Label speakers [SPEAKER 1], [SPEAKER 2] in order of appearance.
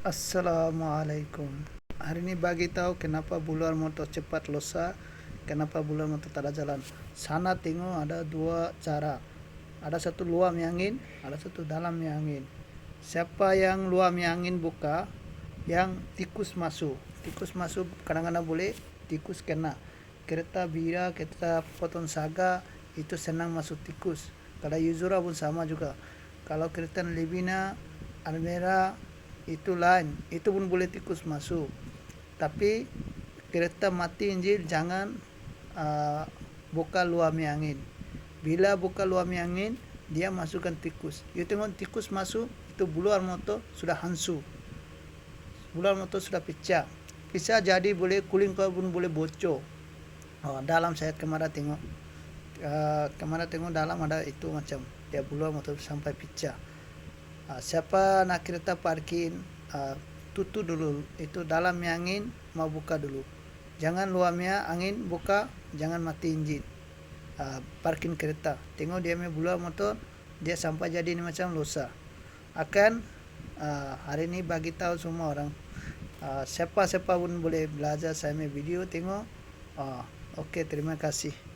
[SPEAKER 1] Assalamualaikum. Hari ini bagi tahu kenapa buluar motor cepat losa, kenapa buluar motor tak ada jalan. Sana tengok ada dua cara. Ada satu luar angin, ada satu dalam angin. Siapa yang luar angin buka, yang tikus masuk. Tikus masuk kadang-kadang boleh, tikus kena. Kereta bira, kereta potong saga itu senang masuk tikus. Kalau Yuzura pun sama juga. Kalau kereta Libina, Almera itu lain. Itu pun boleh tikus masuk. Tapi kereta mati injil jangan uh, buka luami angin. Bila buka luami angin dia masukkan tikus. You tengok tikus masuk itu buluar motor sudah hansu. Buluar motor sudah pecah. Bisa jadi boleh kuling kau pun boleh bocor. Oh, dalam saya kemarin tengok uh, kemarin tengok dalam ada itu macam dia buluar motor sampai pecah Uh, siapa nak kereta parking uh, tutup dulu. Itu dalam angin mau buka dulu. Jangan luarnya angin buka jangan mati enjin uh, parking kereta. Tengok dia punya buluar motor dia sampai jadi ini macam losa akan uh, hari ini bagi tahu semua orang. Uh, siapa-siapa pun boleh belajar saya punya video tengok. Uh, oke okay, terima kasih